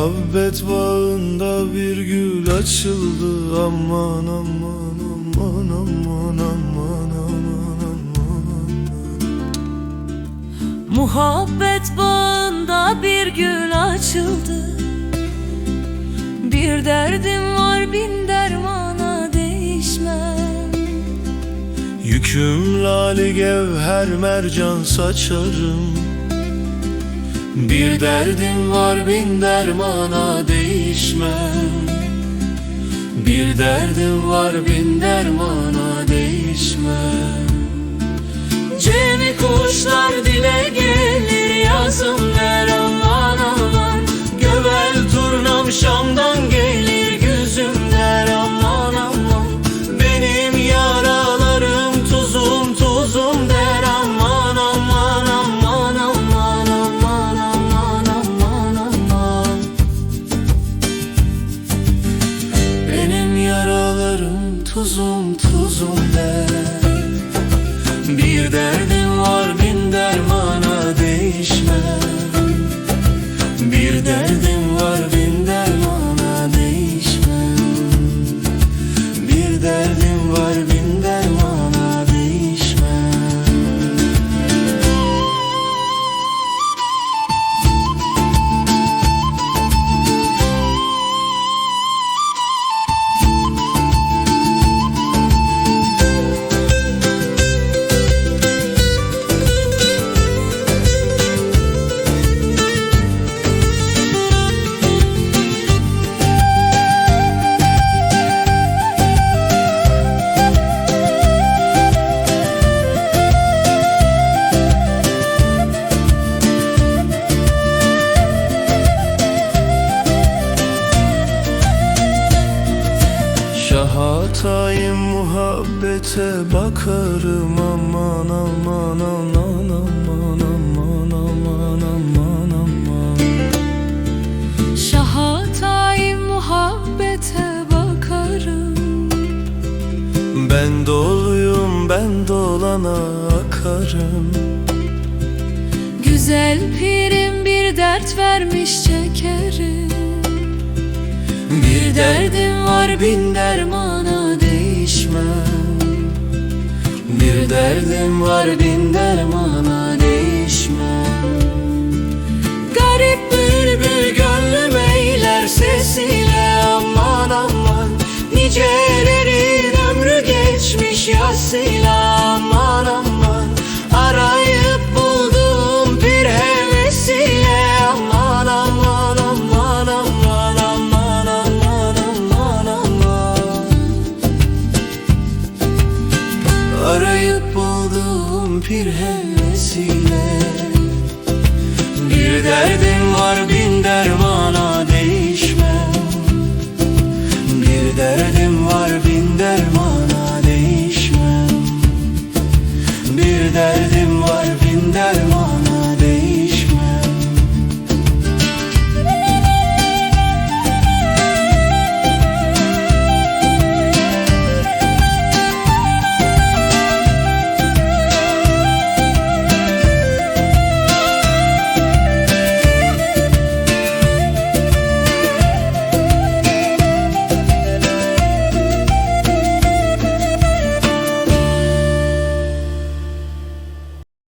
Muhabbet bağında bir gül açıldı. Aman aman aman aman aman aman aman. Muhabbet bağında bir gül açıldı. Bir derdim var bin dermana değişmem. Yüküm lali gevher mercan saçarım Bir derdim var bin dermana değişmem Bir derdim var bin dermana değişmem Cemi kuşlar dile gelir yazım tuzum tuzum der Bir derdim var bin dermana değişmez bir derdim Şahatayım muhabbete bakarım. Aman aman aman aman aman aman aman aman. Şahatay muhabbete bakarım. Ben doluyum ben dolana akarım. Güzel pirim bir dert vermiş çekerim Bir derdim var bin dermana değişmem. Bir derdim var bin dermana değişmem. Garip Bülbül gönlüm eyler sesiyle aman aman. Nicelerin ömrü geçmiş yasıyla bir hevesiyle Bir derde